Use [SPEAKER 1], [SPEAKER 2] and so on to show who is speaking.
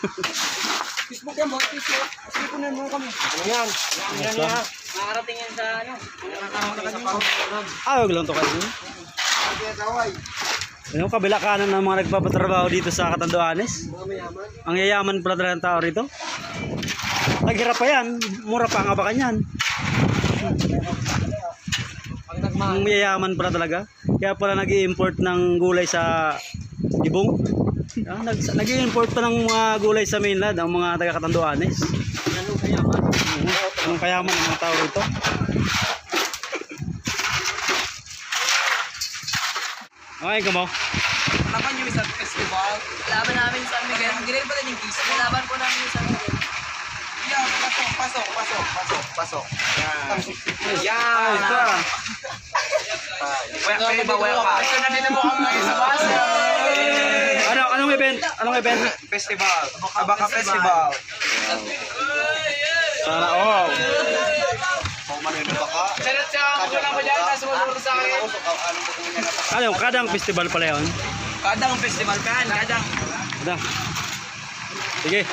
[SPEAKER 1] Facebook yan, mga Facebook. Facebook na mo kami.
[SPEAKER 2] Ano yan? Yan
[SPEAKER 3] Basta.
[SPEAKER 2] yan.
[SPEAKER 1] Makakarating yan sa ano. Nakakarating yan.
[SPEAKER 3] Ah, huwag lang to kayo. Yung kabila kanan ng mga nagpapatrabaho dito sa Katanduanes. Ang yayaman pala talaga ng tao rito. Naghirap pa yan. Mura pa kanyan?
[SPEAKER 1] Pag nagmahal.
[SPEAKER 3] Ang yayaman pala talaga. Kaya pala nag import ng gulay sa Ibong. Ah, nag nag import pa ng mga gulay sa mainland ang mga taga Katanduanes.
[SPEAKER 1] Ganun kaya man.
[SPEAKER 3] Ang kayaman ng mga tao rito. Okay, kamo.
[SPEAKER 1] Laban yung isang festival.
[SPEAKER 4] Laban namin sa Miguel.
[SPEAKER 1] Ginil pa din yung kiss.
[SPEAKER 4] Laban po namin sa Miguel.
[SPEAKER 1] Yeah, pasok, pasok, pasok, pasok, pasok. Yan.
[SPEAKER 3] Ah, ito ah.
[SPEAKER 1] Pwede ba wala pa? Ito na din mo ang mga sa basa.
[SPEAKER 3] Ano, anong event? Anong event?
[SPEAKER 1] Festival. Abaka Festival.
[SPEAKER 3] Sana all. Ano, kadang festival pala yun.
[SPEAKER 1] Kadang festival kan, kadang.
[SPEAKER 3] Kadang. Sige.